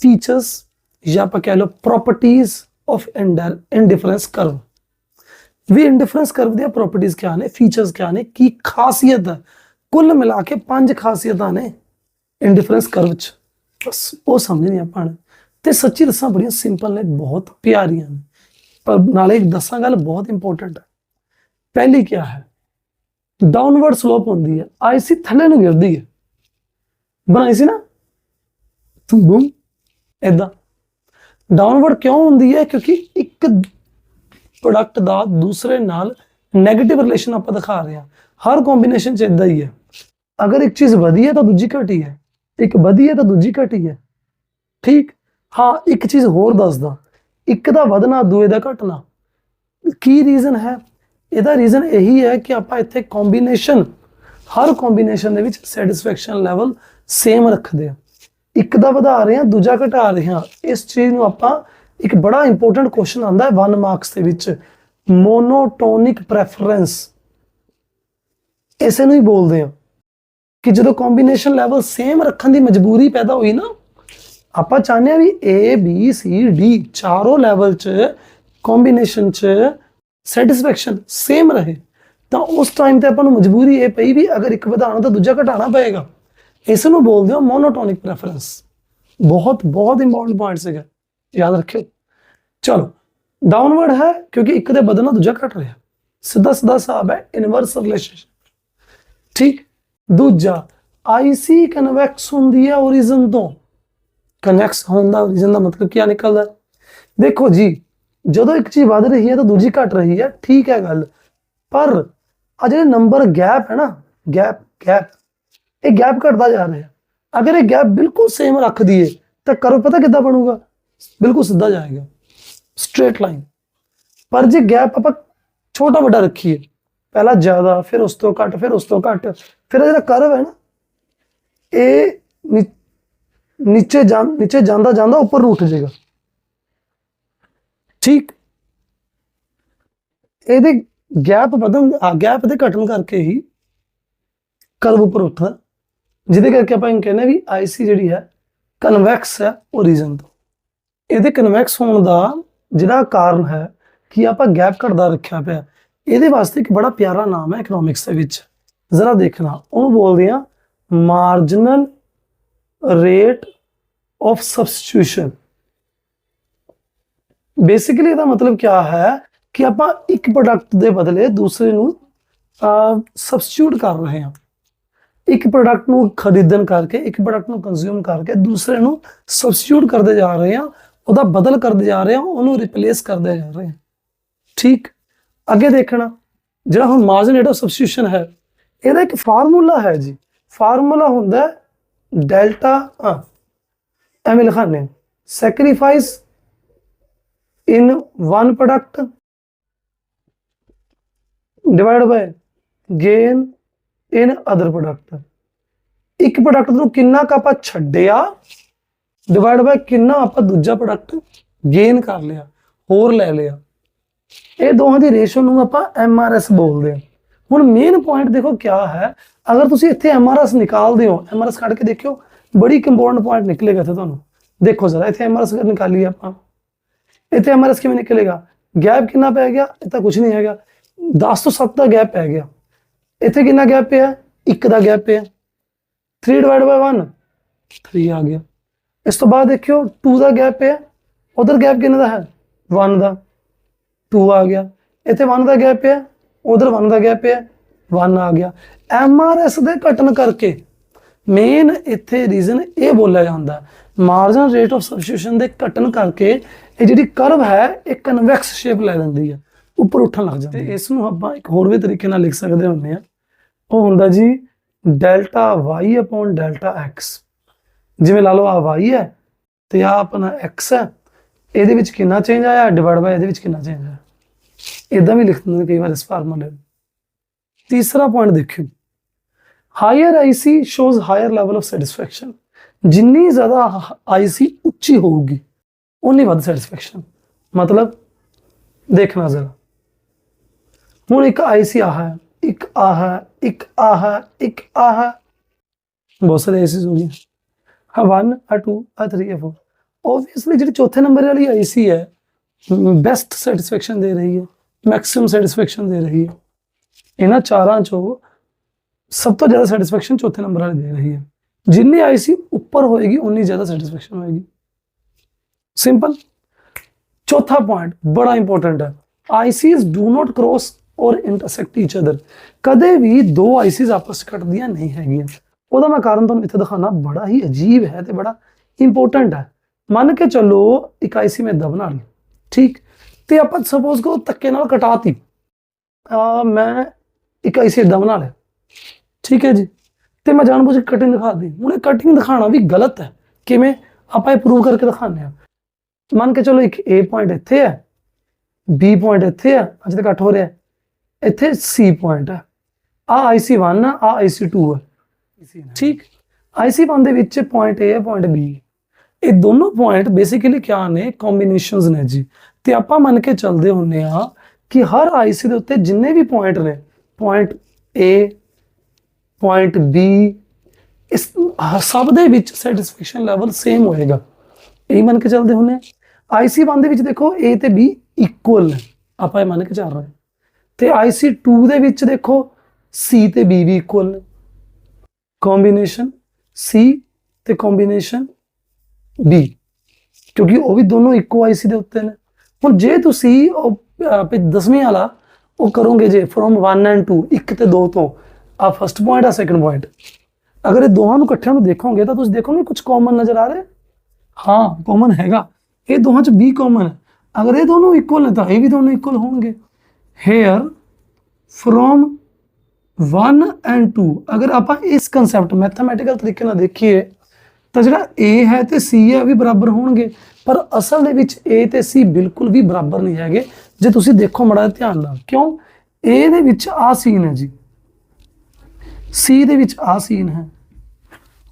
Features ਜਾਂ ਆਪਾਂ ਕਹਿ ਲਓ ਪ੍ਰੋਪਰਟੀਆਂ ਆਫ ਇੰਡੀਫਰੈਂਸ ਕਰਵ ਵੀ ਇੰਡੀਫਰੈਂਸ ਕਰਵ ਦੀਆਂ ਪ੍ਰੋਪਰਟੀਆਂ ਕਿਆ ਨੇ ਫੀਚਰਸ ਕਿਆ ਨੇ ਕੀ ਖਾਸੀਅਤ ਹੈ ਕੁੱਲ ਮਿਲਾ ਕੇ ਪੰਜ ਖਾਸੀਅਤਾਂ ਨੇ ਇੰਡੀਫਰੈਂਸ ਕਰਵ ਚ ਬਸ ਉਹ ਸਮਝਣੀ ਆਪਾਂ ਨੇ ਤੇ ਸੱਚੀ ਦੱਸਾਂ ਬੜੀਆਂ ਸਿੰਪਲ ਨੇ ਬਹੁਤ ਪਿਆਰੀਆਂ ਨੇ ਪਰ ਨਾਲੇ ਦੱਸਾਂ ਗੱਲ ਬਹੁਤ ਇੰਪੋਰਟੈਂਟ ਹੈ ਪਹਿਲੀ ਕਿਆ ਹੈ ਡਾਊਨਵਰਡ ਸਲੋਪ ਹੁੰਦੀ ਹੈ ਆਈਸੀ ਥੱਲੇ ਨੂੰ ਗਿਰਦੀ ਹੈ ਬਣਾਈ ਸੀ ਨਾ ਤੁਮ ਬੂਮ ਐਦਾਂ ਡਾਊਨਵਰਡ ਕਿਉਂ ਹੁੰਦੀ ਹੈ? ਕਿਉਂਕਿ ਇੱਕ ਪ੍ਰੋਡਕਟ ਦਾ ਦੂਸਰੇ ਨਾਲ 네ਗੇਟਿਵ ਰਿਲੇਸ਼ਨ ਆਪਾਂ ਦਿਖਾ ਰਹੇ ਹਾਂ। ਹਰ ਕੰਬੀਨੇਸ਼ਨ ਚ ਇਦਾਂ ਹੀ ਹੈ। ਅਗਰ ਇੱਕ ਚੀਜ਼ ਵਧੀਆ ਤਾਂ ਦੂਜੀ ਘਟੀ ਹੈ। ਇੱਕ ਵਧੀਆ ਤਾਂ ਦੂਜੀ ਘਟੀ ਹੈ। ਠੀਕ? ਹਾਂ, ਇੱਕ ਚੀਜ਼ ਹੋਰ ਦੱਸਦਾ। ਇੱਕ ਦਾ ਵਧਣਾ, ਦੂਏ ਦਾ ਘਟਣਾ। ਕੀ ਰੀਜ਼ਨ ਹੈ? ਇਹਦਾ ਰੀਜ਼ਨ ਇਹੀ ਹੈ ਕਿ ਆਪਾਂ ਇੱਥੇ ਕੰਬੀਨੇਸ਼ਨ ਹਰ ਕੰਬੀਨੇਸ਼ਨ ਦੇ ਵਿੱਚ ਸੈਟੀਸਫੈਕਸ਼ਨ ਲੈਵਲ ਸੇਮ ਰੱਖਦੇ ਆ ਇੱਕ ਦਾ ਵਧਾ ਰਹੇ ਹਾਂ, ਦੂਜਾ ਘਟਾ ਰਹੇ ਹਾਂ। ਇਸ ਚੀਜ਼ ਨੂੰ ਆਪਾਂ ਇੱਕ ਬੜਾ ਇੰਪੋਰਟੈਂਟ ਕੁਐਸਚਨ ਆਂਦਾ ਹੈ 1 ਮਾਰਕਸ ਦੇ ਵਿੱਚ। ਮੋਨੋਟੋਨਿਕ ਪ੍ਰੈਫਰੈਂਸ ਇਸੇ ਨੂੰ ਹੀ ਬੋਲਦੇ ਆ ਕਿ ਜਦੋਂ ਕੰਬੀਨੇਸ਼ਨ ਲੈਵਲ ਸੇਮ ਰੱਖਣ ਦੀ ਮਜਬੂਰੀ ਪੈਦਾ ਹੋਈ ਨਾ, ਆਪਾਂ ਚਾਹੁੰਦੇ ਆ ਵੀ A, B, C, D ਚਾਰੋਂ ਲੈਵਲ 'ਚ ਕੰਬੀਨੇਸ਼ਨ 'ਚ ਸੈਟੀਸਫੈਕਸ਼ਨ ਸੇਮ ਰਹੇ। ਤਾਂ ਉਸ ਟਾਈਮ ਤੇ ਆਪਾਂ ਨੂੰ ਮਜਬੂਰੀ ਇਹ ਪਈ ਵੀ ਅਗਰ ਇੱਕ ਵਧਾਉਣਾ ਤਾਂ ਦੂਜਾ ਘਟਾਉਣਾ ਪਏਗਾ। ਇਸ ਨੂੰ ਬੋਲਦੇ ਹਾਂ ਮੋਨੋਟੋਨਿਕ ਪ੍ਰੈਫਰੈਂਸ ਬਹੁਤ ਬਹੁਤ ਇੰਪੋਰਟੈਂਟ ਪੁਆਇੰਟ ਸੀਗਾ। ਯਾਦ ਰੱਖਿਓ। ਚਲੋ ਡਾਊਨਵਰਡ ਹੈ ਕਿਉਂਕਿ ਇੱਕ ਦੇ ਬਦਲਣਾ ਦੂਜਾ ਘਟ ਰਿਹਾ। ਸਿੱਧਾ ਸਿੱਧਾ ਹਿਸਾਬ ਹੈ ਇਨਵਰਸ ਰਿਲੇਸ਼ਨਸ਼ਿਪ ਠੀਕ। ਦੂਜਾ ਆਈਸੀ ਕਨਵੈਕਸ ਹੁੰਦੀ ਹੈ origin ਤੋਂ। ਕਨੈਕਸ ਹੋਣ ਦਾ origin ਦਾ ਮਤਲਬ ਕੀ ਨਿਕਲਦਾ? ਦੇਖੋ ਜੀ, ਜਦੋਂ ਇੱਕ ਚੀਜ਼ ਵੱਧ ਰਹੀ ਹੈ ਤਾਂ ਦੂਜੀ ਘਟ ਰਹੀ ਹੈ। ਠੀਕ ਹੈ ਗੱਲ। ਪਰ ਆ ਜਿਹੜੇ ਨੰਬਰ ਗੈਪ ਹੈ ਨਾ ਗੈਪ ਗੈਪ ਇਹ ਗੈਪ ਘਟਦਾ ਜਾ ਰਿਹਾ ਅਗਰ ਇਹ ਗੈਪ ਬਿਲਕੁਲ ਸੇਮ ਰੱਖ ਦਈਏ, ਤਾਂ ਕਰੋ ਪਤਾ ਕਿੱਦਾਂ ਬਣੂਗਾ? ਬਿਲਕੁਲ ਸਿੱਧਾ ਜਾਏਗਾ। ਸਟ੍ਰੇਟ ਲਾਈਨ ਪਰ ਜੇ ਗੈਪ ਆਪਾਂ ਛੋਟਾ ਵੱਡਾ ਰੱਖੀਏ, ਪਹਿਲਾਂ ਜ਼ਿਆਦਾ, ਫਿਰ ਉਸ ਤੋਂ ਘੱਟ, ਫਿਰ ਉਸ ਤੋਂ ਘੱਟ, ਫਿਰ ਇਹ ਜਿਹੜਾ ਕਰਵ ਹੈ ਨਾ, ਇਹ ਨੀ- ਨੀਚੇ ਜਾਂ, ਨੀਚੇ ਜਾਂਦਾ ਜਾਂਦਾ ਉੱਪਰ ਨੂੰ ਉੱਠ ਜਾਏਗਾ। ਠੀਕ? ਇਹਦੇ ਗੈਪ ਵਧਣ, ਆ ਗੈਪ ਦੇ ਘਟਣ ਕਰਕੇ ਹੀ ਕਰਵ ਉੱਪਰ ਉੱਠਦਾ। ਜਿਹਦੇ ਕਰਕੇ ਆਪਾਂ ਇਹ ਕਹਿੰਦੇ ਵੀ ਆਈਸੀ ਜਿਹੜੀ ਹੈ ਕਨਵੈਕਸ ਹੈ ਓਰੀਜ਼ਨ ਤੋਂ। ਇਹਦੇ ਕਨਵੈਕਸ ਹੋਣ ਦਾ ਜਿਹੜਾ ਕਾਰਨ ਹੈ ਕਿ ਆਪਾਂ ਗੈਪ ਘਟਦਾ ਰੱਖਿਆ ਪਿਆ। ਇਹਦੇ ਵਾਸਤੇ ਇੱਕ ਬੜਾ ਪਿਆਰਾ ਨਾਮ ਹੈ ਇਕਨੋਮਿਕਸ ਦੇ ਵਿੱਚ। ਜ਼ਰਾ ਦੇਖਣਾ, ਉਹਨੂੰ ਬੋਲਦੇ ਆ marginal rate of substitution basically ਇਹਦਾ ਮਤਲਬ ਕੀ ਹੈ ਕਿ ਆਪਾਂ ਇੱਕ ਪ੍ਰੋਡਕਟ ਦੇ ਬਦਲੇ ਦੂਸਰੇ ਨੂੰ ਸਬਸਟੀਟਿਊਟ ਕਰ ਰਹੇ ਹਾਂ। ਇੱਕ ਪ੍ਰੋਡਕਟ ਨੂੰ ਖਰੀਦਣ ਕਰਕੇ, ਇੱਕ ਪ੍ਰੋਡਕਟ ਨੂੰ ਕੰਜ਼ਿਊਮ ਕਰਕੇ ਦੂਸਰੇ ਨੂੰ ਸਬਸਟੀਟਿਊਟ ਕਰਦੇ ਜਾ ਰਹੇ ਹਾਂ, ਉਹਦਾ ਬਦਲ ਕਰਦੇ ਜਾ ਰਹੇ ਹਾਂ, ਉਹਨੂੰ ਰਿਪਲੇਸ ਕਰਦੇ ਜਾ ਰਹੇ ਹਾਂ। ਠੀਕ? ਅੱਗੇ ਦੇਖਣਾ, ਜਿਹੜਾ ਹੁਣ ਮਾਰਜਨ ਰੇਟ ਆਫ ਸਬਸਟੀਟਿਊਸ਼ਨ ਹੈ, ਇਹਦਾ ਇੱਕ ਫਾਰਮੂਲਾ ਹੈ ਜੀ। ਫਾਰਮੂਲਾ ਹੁੰਦਾ ਡੈਲਟਾ ਆ ਐਵੇਂ ਲਿਖਾਣੇ sacrifice in one product divide by gain in other product ਇੱਕ ਪ੍ਰੋਡਕਟ ਨੂੰ ਕਿੰਨਾ ਕ ਆਪਾਂ ਛੱਡਿਆ ਡਿਵਾਈਡ ਬਾਈ ਕਿੰਨਾ ਆਪਾਂ ਦੂਜਾ ਪ੍ਰੋਡਕਟ ਗੇਨ ਕਰ ਲਿਆ, ਹੋਰ ਲੈ ਲਿਆ। ਇਹ ਦੋਹਾਂ ਦੀ ਰੇਸ਼ੋ ਨੂੰ ਆਪਾਂ ਐਮਆਰਐਸ ਬੋਲਦੇ ਹਾਂ। ਹੁਣ ਮੇਨ ਪੁਆਇੰਟ ਦੇਖੋ ਕਿਆ ਹੈ, ਅਗਰ ਤੁਸੀਂ ਇੱਥੇ ਐਮਆਰਐਸ ਨਿਕਾਲਦੇ ਹੋ ਐਮਆਰਐਸ ਕੱਢ ਕੇ ਦੇਖਿਓ, ਬੜੀ ਇੰਪੋਰਟੈਂਟ ਪੁਆਇੰਟ ਨਿਕਲੇਗਾ ਇੱਥੇ ਤੁਹਾਨੂੰ। ਦੇਖੋ ਜ਼ਰਾ, ਇੱਥੇ ਐਮਆਰਐਸ ਨਿਕਾਲੀ ਆਪਾਂ, ਇੱਥੇ ਐਮਆਰਐਸ ਕਿਵੇਂ ਨਿਕਲੇਗਾ? ਗੈਪ ਕਿੰਨਾ ਪੈ ਗਿਆ? ਇਹ ਤਾਂ ਕੁਝ ਨਹੀਂ ਹੈਗਾ। 10 ਤੋਂ 7 ਦਾ ਗੈਪ ਪੈ ਗਿਆ। ਇੱਥੇ ਕਿੰਨਾ ਗੈਪ ਪਿਆ? 1 ਦਾ ਗੈਪ ਪਿਆ। 3 ਡਿਵਾਈਡ ਬਾਈ 1 3 ਆ ਗਿਆ। ਇਸ ਤੋਂ ਬਾਅਦ ਦੇਖਿਓ 2 ਦਾ ਗੈਪ ਪਿਆ। ਉਧਰ ਗੈਪ ਕਿੰਨਾ ਦਾ ਹੈ? 1 ਦਾ। 2 ਆ ਗਿਆ। ਇੱਥੇ 1 ਦਾ ਗੈਪ ਪਿਆ, ਉਧਰ 1 ਦਾ ਗੈਪ ਪਿਆ 1 ਆ ਗਿਆ। ਐਮਆਰਐਸ ਦੇ ਘਟਣ ਕਰਕੇ ਮੇਨ ਇੱਥੇ ਰੀਜ਼ਨ ਇਹ ਬੋਲਿਆ ਜਾਂਦਾ ਮਾਰਜਨ ਰੇਟ ਆਫ ਸਬਸਟੀਟਿਊਸ਼ਨ ਦੇ ਘਟਣ ਕਰਕੇ ਇਹ ਜਿਹੜੀ ਕਰਵ ਹੈ, ਇਹ ਕਨਵੈਕਸ ਸ਼ੇਪ ਲੈ ਲੈਂਦੀ ਹੈ। ਉੱਪਰ ਉੱਠਣ ਲੱਗ ਜਾਂਦੀ ਹੈ। ਇਸ ਨੂੰ ਆਪਾਂ ਇੱਕ ਹੋਰ ਵੀ ਤਰੀਕੇ ਨਾਲ ਲਿਖ ਸਕਦੇ ਹੁੰਦੇ ਆ ਉਹ ਹੁੰਦਾ ਜੀ delta y upon delta x ਜਿਵੇਂ ਲਾ ਲਓ ਆ y ਹੈ ਤੇ ਆ ਆਪਣਾ x ਹੈ। ਇਹਦੇ ਵਿੱਚ ਕਿੰਨਾ ਚੇਂਜ ਆਇਆ? ਡਿਵਾਈਡ ਬਾਈ ਇਹਦੇ ਵਿੱਚ ਕਿੰਨਾ ਚੇਂਜ ਆਇਆ? ਇਦਾਂ ਵੀ ਲਿਖ ਦਿੰਦੇ ਨੇ ਕਈ ਵਾਰ ਇਸ ਫਾਰਮੂਲੇ ਨੂੰ। ਤੀਸਰਾ ਪੁਆਇੰਟ ਦੇਖਿਓ। Higher IC shows higher level of satisfaction ਜਿੰਨੀ ਜ਼ਿਆਦਾ ਆਈਸੀ ਉੱਚੀ ਹੋਊਗੀ ਉਨੀ ਵੱਧ ਸੈਟੀਸਫੈਕਸ਼ਨ ਮਤਲਬ ਦੇਖਣਾ ਜ਼ਰਾ। ਹੁਣ ਇੱਕ ਆਈਸੀ ਆ ਹੈ ਇੱਕ ਆ ਹੈ ਇੱਕ ਆ ਹੈ ਇੱਕ ਆ ਹੈ ਬਹੁਤ ਸਾਰੇ ਆਈਸੀਸ ਹੋ ਗਏ ਹਾਂ 1 ਆ 2 ਆ 3 ਆ 4 ਆਬਵੀਅਸਲੀ ਜਿਹੜੀ ਚੌਥੇ ਨੰਬਰ ਵਾਲੀ ਆਈਸੀ ਹੈ ਬੈਸਟ ਸੈਟੀਸਫੈਕਸ਼ਨ ਦੇ ਰਹੀ ਹੈ ਮੈਕਸਿਮਮ ਸੈਟੀਸਫੈਕਸ਼ਨ ਦੇ ਰਹੀ ਹੈ ਇਹਨਾਂ ਚਾਰਾਂ ਚੋਂ ਸਭ ਤੋਂ ਜ਼ਿਆਦਾ ਸੈਟੀਸਫੈਕਸ਼ਨ ਚੌਥੇ ਨੰਬਰ ਵਾਲੀ ਦੇ ਰਹੀ ਹੈ ਜਿੰਨੀ ਆਈਸੀ ਉੱਪਰ ਹੋਏਗੀ ਉਨੀ ਜ਼ਿਆਦਾ ਸੈਟੀਸਫੈਕਸ਼ਨ ਹੋਏਗੀ ਸਿੰਪਲ ਚੌਥਾ ਪੁਆਇੰਟ ਬੜਾ ਇੰਪੋਰਟੈਂਟ ਹੈ ICs do not cross or intersect each other ਕਦੇ ਵੀ ਦੋ ਆਈਸੀਜ਼ ਆਪਸ 'ਚ ਕੱਟਦੀਆਂ ਨਹੀਂ ਹੈਗੀਆਂ। ਉਹਦਾ ਮੈਂ ਕਾਰਨ ਤੁਹਾਨੂੰ ਇੱਥੇ ਦਿਖਾਣਾ ਬੜਾ ਹੀ ਅਜੀਬ ਹੈ ਤੇ ਬੜਾ ਇੰਪੋਰਟੈਂਟ ਹੈ। ਮੰਨ ਕੇ ਚੱਲੋ ਇੱਕ ਆਈਸੀ ਮੈਂ ਏਦਾਂ ਬਣਾ ਲਈ, ਠੀਕ? ਤੇ ਆਪਾਂ ਸਪੋਜ਼ ਕਰੋ ਧੱਕੇ ਨਾਲ ਕਟਾਤੀ। ਆ ਮੈਂ ਇੱਕ ਆਈਸੀ ਏਦਾਂ ਬਣਾ ਲਿਆ। ਠੀਕ ਹੈ ਜੀ? ਤੇ ਮੈਂ ਜਾਣਬੁੱਝ ਕੇ ਕਟਿੰਗ ਦਿਖਾ ਦਿੱਤੀ। ਹੁਣ ਇਹ ਕਟਿੰਗ ਦਿਖਾਉਣਾ ਵੀ ਗਲਤ ਹੈ। ਕਿਵੇਂ? ਆਪਾਂ ਇਹ ਪ੍ਰੂਵ ਕਰਕੇ ਦਿਖਾਉਂਦੇ ਆ ਮੰਨ ਕੇ ਚਲੋ ਇੱਕ A ਪੁਆਇੰਟ ਇੱਥੇ ਹੈ, B ਪੁਆਇੰਟ ਇੱਥੇ ਹੈ, ਅੱਜ ਤੱਕ ਕੱਟ ਹੋ ਰਿਹਾ। ਇੱਥੇ C ਪੁਆਇੰਟ ਹੈ ਆ IC1 ਆ ਆ IC2 ਹੈ ਠੀਕ? IC1 ਦੇ ਵਿੱਚ ਪੁਆਇੰਟ A ਹੈ ਪੁਆਇੰਟ B ਇਹ ਦੋਨੋਂ ਪੁਆਇੰਟ ਬੇਸਿਕਲੀ ਕਿਆ ਨੇ? ਕੰਬੀਨੇਸ਼ਨਸ ਨੇ ਜੀ। ਤੇ ਆਪਾਂ ਮੰਨ ਕੇ ਚੱਲਦੇ ਹੁੰਨੇ ਆ ਕਿ ਹਰ ਆਈਸੀ ਦੇ ਉੱਤੇ ਜਿੰਨੇ ਵੀ ਪੁਆਇੰਟ ਨੇ ਪੁਆਇੰਟ A ਪੁਆਇੰਟ B, ਇਸ ਹ- ਸਭ ਦੇ ਵਿੱਚ ਸੈਟੀਸਫੈਕਸ਼ਨ ਲੈਵਲ ਸੇਮ ਹੋਏਗਾ। ਇਹ ਮੰਨ ਕੇ ਚੱਲਦੇ ਹੁੰਨੇ ਆਈਸੀ 1 ਦੇ ਵਿੱਚ ਦੇਖੋ A ਤੇ B ਇਕੁਅਲ ਨੇ। ਆਪਾਂ ਇਹ ਮੰਨ ਕੇ ਚੱਲ ਰਹੇ ਹਾਂ। ਤੇ ਆਈਸੀ 2 ਦੇ ਵਿੱਚ ਦੇਖੋ C ਤੇ B ਵੀ ਇਕੁਅਲ ਨੇ। ਕੰਬੀਨੇਸ਼ਨ C ਤੇ ਕੰਬੀਨੇਸ਼ਨ B ਕਿਉਂਕਿ ਉਹ ਵੀ ਦੋਨੋਂ ਇੱਕੋ ਆਈਸੀ ਦੇ ਉੱਤੇ ਨੇ। ਹੁਣ ਜੇ ਤੁਸੀਂ ਉਹ ਅਹ, ਵੀ ਦਸਵੀਂ ਵਾਲਾ ਉਹ ਕਰੋਗੇ ਜੇ ਫਰੋਮ 1 ਐਂਡ 2 ਇੱਕ ਤੇ ਦੋ ਤੋਂ ਆ ਫਰਸਟ ਪੁਆਇੰਟ ਆ ਸੈਕੰਡ ਪੁਆਇੰਟ ਅਗਰ ਇਹ ਦੋਹਾਂ ਨੂੰ ਇਕੱਠਿਆਂ ਨੂੰ ਦੇਖੋਗੇ ਤਾਂ ਤੁਸੀਂ ਦੇਖੋਗੇ ਕੁਝ ਕਾਮਨ ਨਜ਼ਰ ਆ ਰਿਹਾ। ਹਾਂ ਕਾਮਨ ਹੈਗਾ। ਇਹ ਦੋਹਾਂ ਚ ਵੀ ਕਾਮਨ ਹੈ। ਅਗਰ ਇਹ ਦੋਨੋਂ ਇਕੁਅਲ ਨੇ ਤਾਂ ਇਹ ਵੀ ਦੋਨੋਂ ਇਕੁਅਲ ਹੋਣਗੇ। ਹੇਅਰ ਫਰੋਮ 1 ਐਂਡ 2 ਅਗਰ ਆਪਾਂ ਇਸ ਕਨਸੈਪਟ ਮੈਥਮੈਟੀਕਲ ਤਰੀਕੇ ਨਾਲ ਦੇਖੀਏ, ਤਾਂ ਜਿਹੜਾ A ਹੈ ਤੇ C ਹੈ ਉਹ ਵੀ ਬਰਾਬਰ ਹੋਣਗੇ, ਪਰ ਅਸਲ ਦੇ ਵਿੱਚ A ਤੇ C ਬਿਲਕੁਲ ਵੀ ਬਰਾਬਰ ਨਹੀਂ ਹੈਗੇ। ਜੇ ਤੁਸੀਂ ਦੇਖੋ ਮੜਾ ਧਿਆਨ ਨਾਲ, ਕਿਉਂ? A ਦੇ ਵਿੱਚ ਆ ਸੀਨ ਹੈ ਜੀ। C ਦੇ ਵਿੱਚ ਆ ਸੀਨ ਹੈ।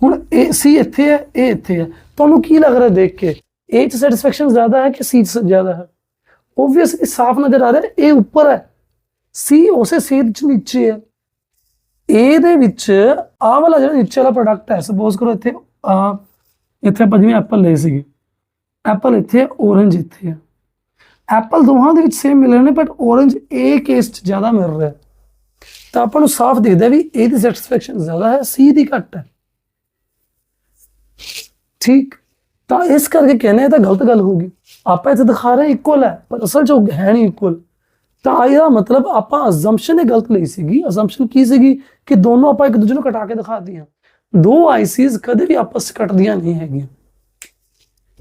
ਹੁਣ A, C ਇੱਥੇ ਹੈ, A ਇੱਥੇ ਹੈ। ਤੁਹਾਨੂੰ ਕੀ ਲੱਗ ਰਿਹਾ ਦੇਖ ਕੇ? A ਚ ਸੈਟੀਸਫੈਕਸ਼ਨ ਜ਼ਿਆਦਾ ਹੈ ਕਿ C ਚ ਜ਼ਿਆਦਾ ਹੈ? ਓਬਵੀਅਸਲੀ ਸਾਫ਼ ਨਜ਼ਰ ਆ ਰਿਹਾ ਹੈ A ਉੱਪਰ ਹੈ। ਸੀ ਉਸੇ ਸੇਧ ਚ ਨੀਚੇ ਹੈ। A ਦੇ ਵਿੱਚ ਆਹ ਵਾਲਾ ਜਿਹੜਾ ਨੀਚੇ ਵਾਲਾ ਪ੍ਰੋਡਕਟ ਹੈ ਸਪੋਜ਼ ਕਰੋ ਇੱਥੇ ਆ ਇੱਥੇ ਆਪਾਂ ਜਿਵੇਂ ਐਪਲ ਲਏ ਸੀਗੇ। ਐਪਲ ਇੱਥੇ ਹੈ, orange ਇੱਥੇ ਹੈ। ਐਪਲ ਦੋਹਾਂ ਦੇ ਵਿੱਚ ਸੇਮ ਮਿਲ ਰਹੇ ਨੇ ਬਟ orange A ਕੇਸ ਚ ਜ਼ਿਆਦਾ ਮਿਲ ਰਿਹਾ ਤਾਂ ਆਪਾਂ ਨੂੰ ਸਾਫ਼ ਦਿਖਦਾ ਵੀ A ਦੀ ਸੈਟੀਸਫੈਕਸ਼ਨ ਜ਼ਿਆਦਾ ਹੈ ਸੀ ਦੀ ਘੱਟ ਹੈ। ਠੀਕ? ਤਾਂ ਇਸ ਕਰਕੇ ਕਹਿੰਦੇ ਆ ਤਾਂ ਗਲਤ ਗੱਲ ਹੋਊਗੀ ਆਪਾਂ ਇੱਥੇ ਦਿਖਾ ਰਹੇ ਇਕੁਅਲ ਹੈ, ਪਰ ਅਸਲ ਚ ਉਹ ਹੈ ਨਹੀਂ ਇਕੁਅਲ ਤਾਂ ਇਹਦਾ ਮਤਲਬ ਆਪਾਂ ਅਜ਼ੰਪਸ਼ਨ ਇਹ ਗਲਤ ਲਈ ਸੀਗੀ। ਅਜ਼ੰਪਸ਼ਨ ਕੀ ਸੀਗੀ? ਕਿ ਦੋਨੋਂ ਆਪਾਂ ਇੱਕ ਦੂਜੇ ਨੂੰ ਕਟਾ ਕੇ ਦਿਖਾ ਦਿਖਾਤੀਆਂ। ਦੋ ਆਈਸੀਜ਼ ਕਦੇ ਵੀ ਆਪਸ 'ਚ ਕੱਟਦੀਆਂ ਨਹੀਂ ਹੈਗੀਆਂ।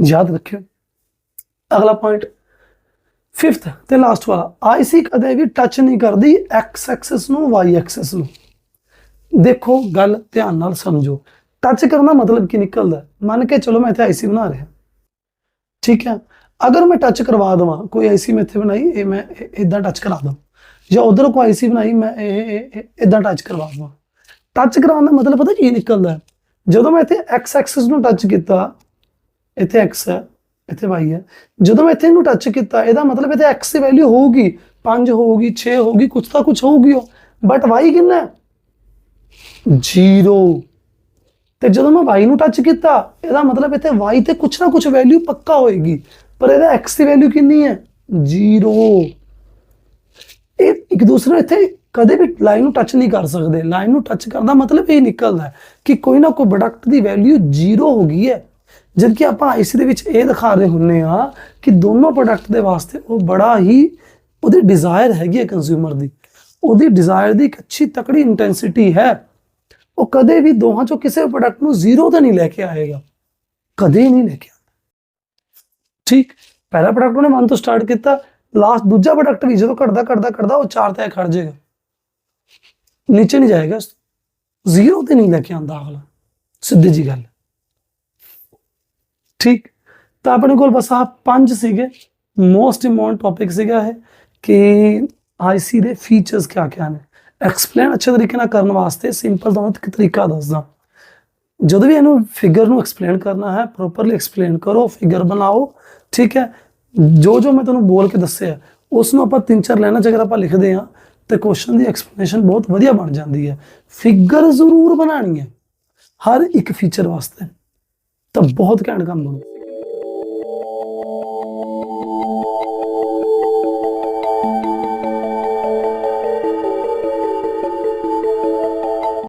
ਯਾਦ ਰੱਖਿਓ। ਅਗਲਾ ਪੁਆਇੰਟ ਫਿਫਥ ਤੇ ਲਾਸਟ ਵਾਲਾ। ਆਈਸੀ ਕਦੇ ਵੀ ਟੱਚ ਨਹੀਂ ਕਰਦੀ ਐਕਸ ਐਕਸਿਸ ਨੂੰ ਵਾਈ ਐਕਸਿਸ ਨੂੰ। ਦੇਖੋ, ਗੱਲ ਧਿਆਨ ਨਾਲ ਸਮਝੋ। ਟੱਚ ਕਰਨ ਦਾ ਮਤਲਬ ਕੀ ਨਿਕਲਦਾ? ਮੰਨ ਕੇ ਚਲੋ ਮੈਂ ਇੱਥੇ ਆਈਸੀ ਬਣਾ ਰਿਹਾ। ਠੀਕ ਹੈ? ਅਗਰ ਮੈਂ ਟੱਚ ਕਰਵਾ ਦਵਾਂ, ਕੋਈ ਆਈਸੀ ਮੈਂ ਇੱਥੇ ਬਣਾਈ, ਇਹ ਮੈਂ ਇਦਾਂ ਟੱਚ ਕਰਾ ਦਾਂ ਜਾਂ ਉਧਰ ਕੋਈ ਆਈਸੀ ਬਣਾਈ, ਮੈਂ ਇਹ ਇਦਾਂ ਟੱਚ ਕਰਵਾ ਦਵਾਂ। ਟੱਚ ਕਰਾਉਣ ਦਾ ਮਤਲਬ ਪਤਾ ਕੀ ਨਿਕਲਦਾ ਜਦੋਂ ਮੈਂ ਇੱਥੇ ਐਕਸ ਐਕਸਿਸ ਨੂੰ ਟੱਚ ਕੀਤਾ, ਇੱਥੇ x ਹੈ, ਇੱਥੇ y ਹੈ। ਜਦੋਂ ਮੈਂ ਇੱਥੇ ਇਹਨੂੰ ਟੱਚ ਕੀਤਾ, ਇਹਦਾ ਮਤਲਬ ਇੱਥੇ x ਦੀ ਵੈਲਿਊ ਹੋਊਗੀ 5 ਹੋਊਗੀ 6 ਹੋਊਗੀ ਕੁਝ ਤਾਂ ਕੁਝ ਹੋਊਗੀ ਉਹ। ਬਟ y ਕਿੰਨਾ ਹੈ? 0 ਤੇ ਜਦੋਂ ਮੈਂ y ਨੂੰ ਟੱਚ ਕੀਤਾ, ਇਹਦਾ ਮਤਲਬ ਇੱਥੇ y ਤੇ ਕੁਝ ਨਾ ਕੁਝ ਵੈਲਿਊ ਪੱਕਾ ਹੋਏਗੀ। ਪਰ ਇਹਦਾ x ਦੀ ਵੈਲਿਊ ਕਿੰਨੀ ਹੈ? 0 ਇਹ ਇੱਕ ਦੂਸਰੇ ਇੱਥੇ ਕਦੇ ਵੀ ਲਾਈਨ ਨੂੰ ਟੱਚ ਨਹੀਂ ਕਰ ਸਕਦੇ। ਲਾਈਨ ਨੂੰ ਟੱਚ ਕਰਨ ਦਾ ਮਤਲਬ ਇਹ ਨਿਕਲਦਾ ਕਿ ਕੋਈ ਨਾ ਕੋਈ ਪ੍ਰੋਡਕਟ ਦੀ ਵੈਲਿਊ 0 ਹੋ ਗਈ ਹੈ। ਜਦ ਕਿ ਆਪਾਂ ਇਸ ਦੇ ਵਿੱਚ ਇਹ ਦਿਖਾ ਰਹੇ ਹੁੰਨੇ ਆ ਕਿ ਦੋਨੋਂ ਪ੍ਰੋਡਕਟ ਦੇ ਵਾਸਤੇ ਉਹ ਬੜਾ ਹੀ ਉਹਦੀ ਡਿਜ਼ਾਇਰ ਹੈਗੀ ਹੈ ਕੰਜ਼ਿਊਮਰ ਦੀ। ਉਹਦੀ ਡਿਜ਼ਾਇਰ ਦੀ ਇੱਕ ਅੱਛੀ ਤਕੜੀ ਇੰਟੈਂਸਿਟੀ ਹੈ। ਉਹ ਕਦੇ ਵੀ ਦੋਹਾਂ ਚੋਂ ਕਿਸੇ ਪ੍ਰੋਡਕਟ ਨੂੰ ਜ਼ੀਰੋ ਤਾਂ ਨਹੀਂ ਲੈ ਕੇ ਆਏਗਾ। ਕਦੇ ਨਹੀਂ ਲੈ ਕੇ ਆਉਂਦਾ ਠੀਕ। ਪਹਿਲਾ ਪ੍ਰੋਡਕਟ ਉਹਨੇ 1 ਤੋਂ ਸਟਾਰਟ ਕੀਤਾ ਲਾਸਟ ਦੂਜਾ ਪ੍ਰੋਡਕਟ ਵੀ ਜਦੋਂ ਘਟਦਾ ਘਟਦਾ ਘਟਦਾ ਉਹ 4 ਤੇ ਖੜ ਜਾਏਗਾ। ਨੀਚੇ ਨਹੀਂ ਜਾਏਗਾ। ਜ਼ੀਰੋ ਤੇ ਨਹੀਂ ਲੈ ਕੇ ਆਉਂਦਾ ਅਗਲਾ। ਸਿੱਧੀ ਜੀ ਗੱਲ। ਠੀਕ। ਤਾਂ ਆਪਣੇ ਕੋਲ ਬਸ ਆ ਪੰਜ ਸੀਗੇ। ਮੋਸਟ ਇੰਪੋਰਟੈਂਟ ਟੌਪਿਕ ਸੀਗਾ ਇਹ ਕਿ ਆਈਸੀ ਦੇ ਫੀਚਰਸ ਕਿਆ ਕਿਆ ਨੇ। ਐਕਸਪਲੇਨ ਅੱਛੇ ਤਰੀਕੇ ਨਾਲ ਕਰਨ ਵਾਸਤੇ ਸਿੰਪਲ ਤੁਹਾਨੂੰ ਇੱਕ ਤਰੀਕਾ ਦੱਸਦਾ। ਜਦੋਂ ਵੀ ਇਹਨੂੰ ਫਿਗਰ ਨੂੰ ਐਕਸਪਲੇਨ ਕਰਨਾ ਹੈ ਪ੍ਰੋਪਰਲੀ ਐਕਸਪਲੇਨ ਕਰੋ ਫਿਗਰ ਬਣਾਓ, ਠੀਕ ਹੈ? ਜੋ ਜੋ ਮੈਂ ਤੁਹਾਨੂੰ ਬੋਲ ਕੇ ਦੱਸਿਆ ਉਸ ਨੂੰ ਆਪਾਂ ਤਿੰਨ ਚਾਰ ਲਾਈਨਾਂ ਚ ਅਗਰ ਆਪਾਂ ਲਿਖਦੇ ਹਾਂ, ਤੇ ਕੁਐਸਚਨ ਦੀ ਐਕਸਪਲੇਨੇਸ਼ਨ ਬਹੁਤ ਵਧੀਆ ਬਣ ਜਾਂਦੀ ਹੈ। ਫਿਗਰ ਜ਼ਰੂਰ ਬਣਾਣੀ ਹੈ, ਹਰ ਇੱਕ ਫੀਚਰ ਵਾਸਤੇ। ਤਾਂ ਬਹੁਤ ਘੈਂਟ ਕੰਮ ਬਣੂ